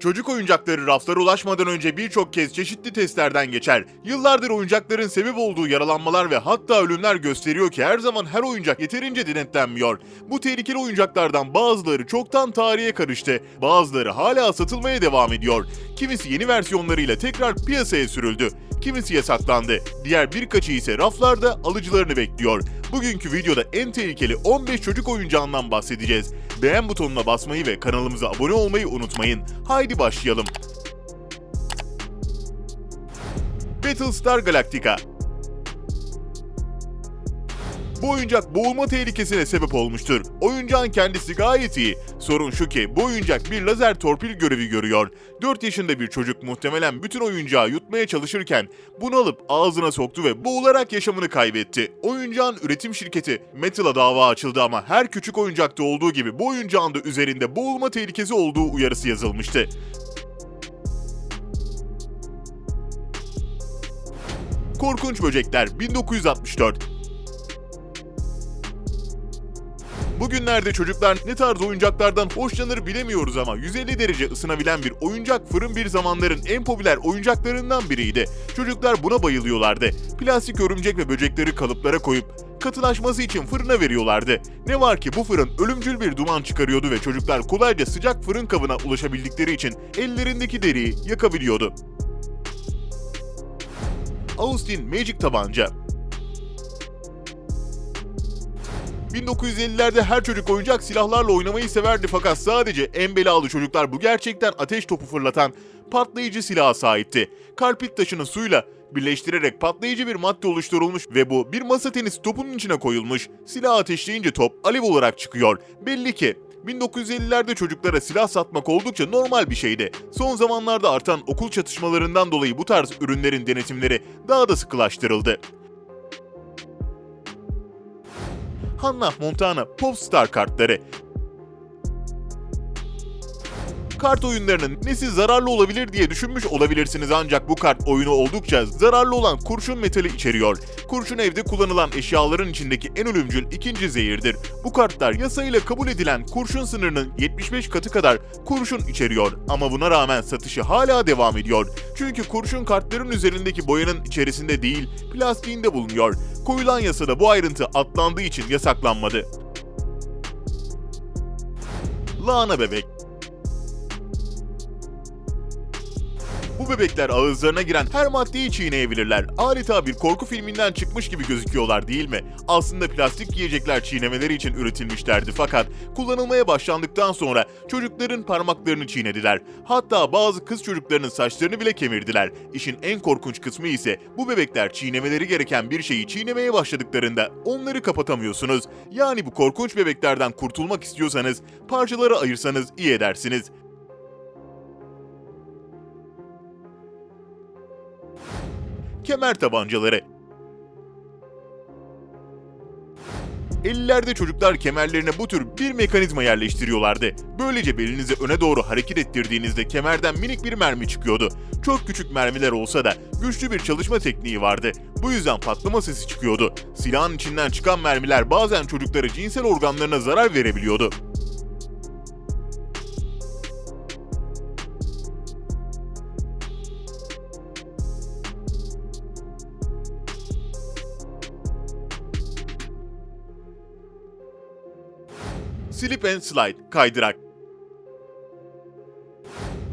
Çocuk oyuncakları raflara ulaşmadan önce birçok kez çeşitli testlerden geçer. Yıllardır oyuncakların sebep olduğu yaralanmalar ve hatta ölümler gösteriyor ki her zaman her oyuncak yeterince denetlenmiyor. Bu tehlikeli oyuncaklardan bazıları çoktan tarihe karıştı, bazıları hala satılmaya devam ediyor. Kimisi yeni versiyonlarıyla tekrar piyasaya sürüldü. Kimisi yasaklandı. Diğer birkaçı ise raflarda alıcılarını bekliyor. Bugünkü videoda en tehlikeli 15 çocuk oyuncağından bahsedeceğiz. Beğen butonuna basmayı ve kanalımıza abone olmayı unutmayın. Haydi başlayalım. Battlestar Galactica bu oyuncak boğulma tehlikesine sebep olmuştur. Oyuncağın kendisi gayet iyi. Sorun şu ki bu oyuncak bir lazer torpil görevi görüyor. 4 yaşında bir çocuk muhtemelen bütün oyuncağı yutmaya çalışırken bunu alıp ağzına soktu ve boğularak yaşamını kaybetti. Oyuncağın üretim şirketi Metal'a dava açıldı ama her küçük oyuncakta olduğu gibi bu oyuncağın da üzerinde boğulma tehlikesi olduğu uyarısı yazılmıştı. Korkunç Böcekler 1964 Bugünlerde çocuklar ne tarz oyuncaklardan hoşlanır bilemiyoruz ama 150 derece ısınabilen bir oyuncak fırın bir zamanların en popüler oyuncaklarından biriydi. Çocuklar buna bayılıyorlardı. Plastik örümcek ve böcekleri kalıplara koyup katılaşması için fırına veriyorlardı. Ne var ki bu fırın ölümcül bir duman çıkarıyordu ve çocuklar kolayca sıcak fırın kabına ulaşabildikleri için ellerindeki deriyi yakabiliyordu. Austin Magic Tabanca 1950'lerde her çocuk oyuncak silahlarla oynamayı severdi fakat sadece en belalı çocuklar bu gerçekten ateş topu fırlatan patlayıcı silaha sahipti. Karpit taşını suyla birleştirerek patlayıcı bir madde oluşturulmuş ve bu bir masa tenisi topunun içine koyulmuş. Silah ateşleyince top alev olarak çıkıyor. Belli ki 1950'lerde çocuklara silah satmak oldukça normal bir şeydi. Son zamanlarda artan okul çatışmalarından dolayı bu tarz ürünlerin denetimleri daha da sıkılaştırıldı. Hannah Montana Popstar kartları. Kart oyunlarının nesi zararlı olabilir diye düşünmüş olabilirsiniz ancak bu kart oyunu oldukça zararlı olan kurşun metali içeriyor. Kurşun evde kullanılan eşyaların içindeki en ölümcül ikinci zehirdir. Bu kartlar yasayla kabul edilen kurşun sınırının 75 katı kadar kurşun içeriyor ama buna rağmen satışı hala devam ediyor. Çünkü kurşun kartların üzerindeki boyanın içerisinde değil, plastiğinde bulunuyor. Koyulan yasada bu ayrıntı atlandığı için yasaklanmadı. Lana bebek Bu bebekler ağızlarına giren her maddeyi çiğneyebilirler. Adeta bir korku filminden çıkmış gibi gözüküyorlar değil mi? Aslında plastik yiyecekler çiğnemeleri için üretilmişlerdi fakat kullanılmaya başlandıktan sonra çocukların parmaklarını çiğnediler. Hatta bazı kız çocuklarının saçlarını bile kemirdiler. İşin en korkunç kısmı ise bu bebekler çiğnemeleri gereken bir şeyi çiğnemeye başladıklarında onları kapatamıyorsunuz. Yani bu korkunç bebeklerden kurtulmak istiyorsanız parçalara ayırsanız iyi edersiniz. Kemer tabancaları. 50'lerde çocuklar kemerlerine bu tür bir mekanizma yerleştiriyorlardı. Böylece belinizi öne doğru hareket ettirdiğinizde kemerden minik bir mermi çıkıyordu. Çok küçük mermiler olsa da güçlü bir çalışma tekniği vardı. Bu yüzden patlama sesi çıkıyordu. Silahın içinden çıkan mermiler bazen çocuklara cinsel organlarına zarar verebiliyordu. Slip and Slide kaydırak.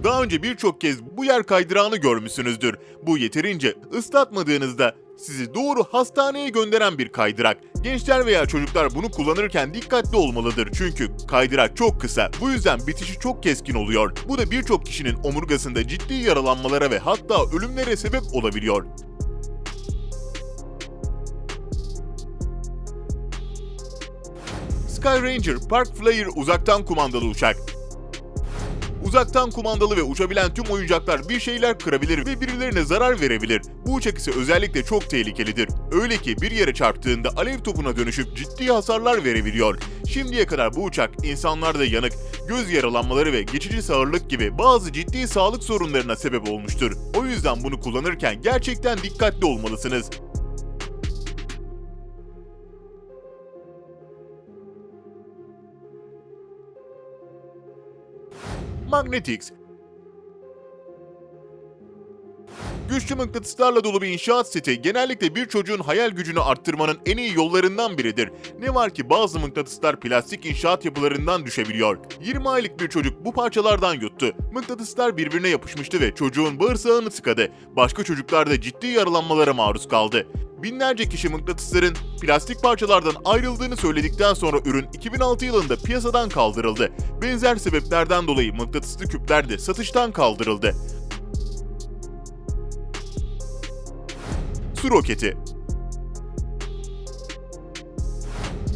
Daha önce birçok kez bu yer kaydırağını görmüşsünüzdür. Bu yeterince ıslatmadığınızda sizi doğru hastaneye gönderen bir kaydırak. Gençler veya çocuklar bunu kullanırken dikkatli olmalıdır çünkü kaydırak çok kısa. Bu yüzden bitişi çok keskin oluyor. Bu da birçok kişinin omurgasında ciddi yaralanmalara ve hatta ölümlere sebep olabiliyor. Sky Ranger Park Flyer uzaktan kumandalı uçak. Uzaktan kumandalı ve uçabilen tüm oyuncaklar bir şeyler kırabilir ve birilerine zarar verebilir. Bu uçak ise özellikle çok tehlikelidir. Öyle ki bir yere çarptığında alev topuna dönüşüp ciddi hasarlar verebiliyor. Şimdiye kadar bu uçak insanlarda yanık, göz yaralanmaları ve geçici sağırlık gibi bazı ciddi sağlık sorunlarına sebep olmuştur. O yüzden bunu kullanırken gerçekten dikkatli olmalısınız. magnetics Güçlü mıknatıslarla dolu bir inşaat seti genellikle bir çocuğun hayal gücünü arttırmanın en iyi yollarından biridir. Ne var ki bazı mıknatıslar plastik inşaat yapılarından düşebiliyor. 20 aylık bir çocuk bu parçalardan yuttu. Mıknatıslar birbirine yapışmıştı ve çocuğun bağırsağını tıkadı. Başka çocuklar da ciddi yaralanmalara maruz kaldı. Binlerce kişi mıknatısların plastik parçalardan ayrıldığını söyledikten sonra ürün 2006 yılında piyasadan kaldırıldı. Benzer sebeplerden dolayı mıknatıslı küpler de satıştan kaldırıldı. Su roketi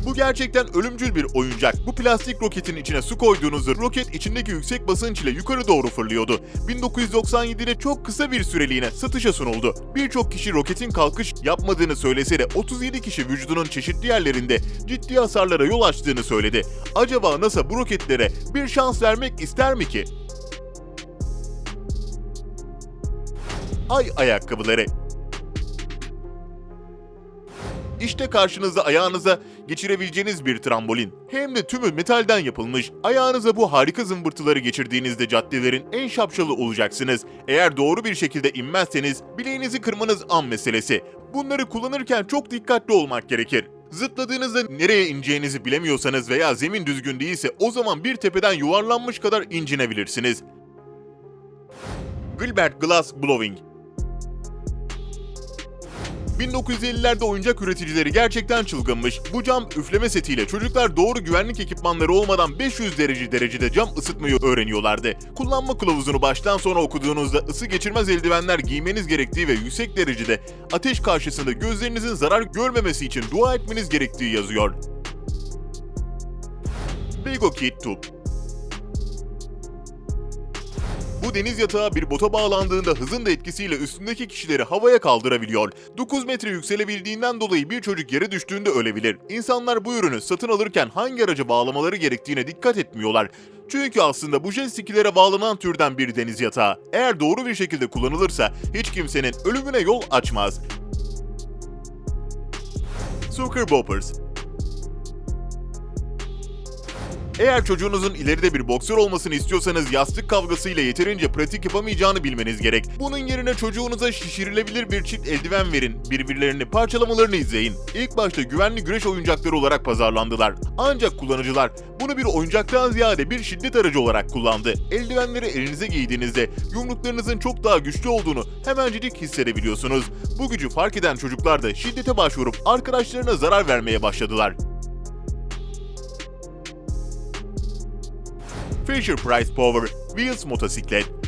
Bu gerçekten ölümcül bir oyuncak. Bu plastik roketin içine su koyduğunuzda roket içindeki yüksek basınç ile yukarı doğru fırlıyordu. 1997'de çok kısa bir süreliğine satışa sunuldu. Birçok kişi roketin kalkış yapmadığını söylese de 37 kişi vücudunun çeşitli yerlerinde ciddi hasarlara yol açtığını söyledi. Acaba NASA bu roketlere bir şans vermek ister mi ki? Ay ayakkabıları İşte karşınızda ayağınıza geçirebileceğiniz bir trambolin. Hem de tümü metalden yapılmış. Ayağınıza bu harika zımbırtıları geçirdiğinizde caddelerin en şapşalı olacaksınız. Eğer doğru bir şekilde inmezseniz bileğinizi kırmanız an meselesi. Bunları kullanırken çok dikkatli olmak gerekir. Zıpladığınızda nereye ineceğinizi bilemiyorsanız veya zemin düzgün değilse o zaman bir tepeden yuvarlanmış kadar incinebilirsiniz. Gilbert Glass Blowing 1950'lerde oyuncak üreticileri gerçekten çılgınmış. Bu cam üfleme setiyle çocuklar doğru güvenlik ekipmanları olmadan 500 derece derecede cam ısıtmayı öğreniyorlardı. Kullanma kılavuzunu baştan sona okuduğunuzda ısı geçirmez eldivenler giymeniz gerektiği ve yüksek derecede ateş karşısında gözlerinizin zarar görmemesi için dua etmeniz gerektiği yazıyor. Bego Kid Tube bu deniz yatağı bir bota bağlandığında hızın da etkisiyle üstündeki kişileri havaya kaldırabiliyor. 9 metre yükselebildiğinden dolayı bir çocuk yere düştüğünde ölebilir. İnsanlar bu ürünü satın alırken hangi araca bağlamaları gerektiğine dikkat etmiyorlar. Çünkü aslında bu jet skilere bağlanan türden bir deniz yatağı. Eğer doğru bir şekilde kullanılırsa hiç kimsenin ölümüne yol açmaz. Sucker Boppers Eğer çocuğunuzun ileride bir boksör olmasını istiyorsanız yastık kavgasıyla yeterince pratik yapamayacağını bilmeniz gerek. Bunun yerine çocuğunuza şişirilebilir bir çift eldiven verin, birbirlerini parçalamalarını izleyin. İlk başta güvenli güreş oyuncakları olarak pazarlandılar. Ancak kullanıcılar bunu bir oyuncaktan ziyade bir şiddet aracı olarak kullandı. Eldivenleri elinize giydiğinizde yumruklarınızın çok daha güçlü olduğunu hemencecik hissedebiliyorsunuz. Bu gücü fark eden çocuklar da şiddete başvurup arkadaşlarına zarar vermeye başladılar. Fisher Price Power Wheels motosiklet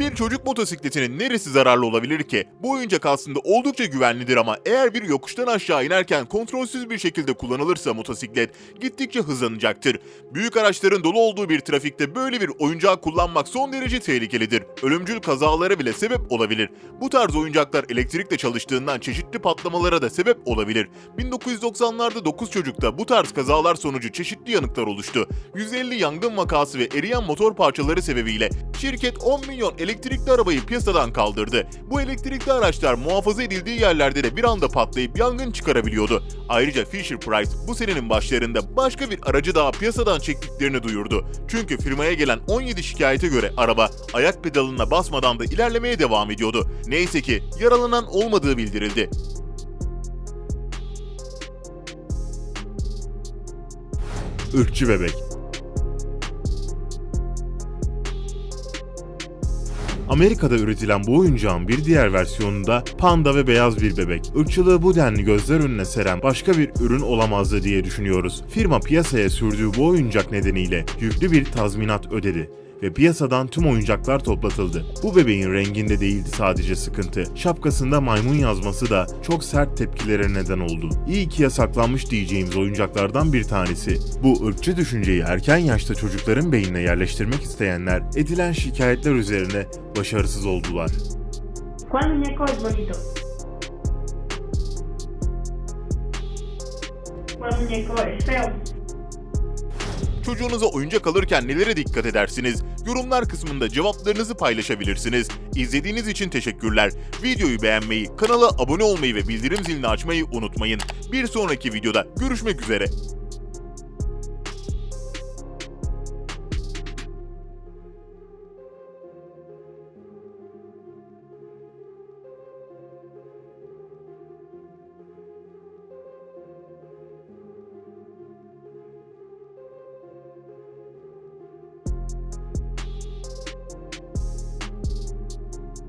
bir çocuk motosikletinin neresi zararlı olabilir ki? Bu oyuncak aslında oldukça güvenlidir ama eğer bir yokuştan aşağı inerken kontrolsüz bir şekilde kullanılırsa motosiklet gittikçe hızlanacaktır. Büyük araçların dolu olduğu bir trafikte böyle bir oyuncağı kullanmak son derece tehlikelidir. Ölümcül kazalara bile sebep olabilir. Bu tarz oyuncaklar elektrikle çalıştığından çeşitli patlamalara da sebep olabilir. 1990'larda 9 çocukta bu tarz kazalar sonucu çeşitli yanıklar oluştu. 150 yangın vakası ve eriyen motor parçaları sebebiyle şirket 10 milyon elektrikli arabayı piyasadan kaldırdı. Bu elektrikli araçlar muhafaza edildiği yerlerde de bir anda patlayıp yangın çıkarabiliyordu. Ayrıca Fisher Price bu senenin başlarında başka bir aracı daha piyasadan çektiklerini duyurdu. Çünkü firmaya gelen 17 şikayete göre araba ayak pedalına basmadan da ilerlemeye devam ediyordu. Neyse ki yaralanan olmadığı bildirildi. Irkçı bebek. Amerika'da üretilen bu oyuncağın bir diğer versiyonunda panda ve beyaz bir bebek. Irkçılığı bu denli gözler önüne seren başka bir ürün olamazdı diye düşünüyoruz. Firma piyasaya sürdüğü bu oyuncak nedeniyle yüklü bir tazminat ödedi ve piyasadan tüm oyuncaklar toplatıldı. Bu bebeğin renginde değildi sadece sıkıntı. Şapkasında maymun yazması da çok sert tepkilere neden oldu. İyi ki yasaklanmış diyeceğimiz oyuncaklardan bir tanesi. Bu ırkçı düşünceyi erken yaşta çocukların beynine yerleştirmek isteyenler edilen şikayetler üzerine başarısız oldular. ¿Cuál muñeco es bonito? ¿Cuál muñeco es feo? Çocuğunuza oyuncak alırken nelere dikkat edersiniz? Yorumlar kısmında cevaplarınızı paylaşabilirsiniz. İzlediğiniz için teşekkürler. Videoyu beğenmeyi, kanala abone olmayı ve bildirim zilini açmayı unutmayın. Bir sonraki videoda görüşmek üzere.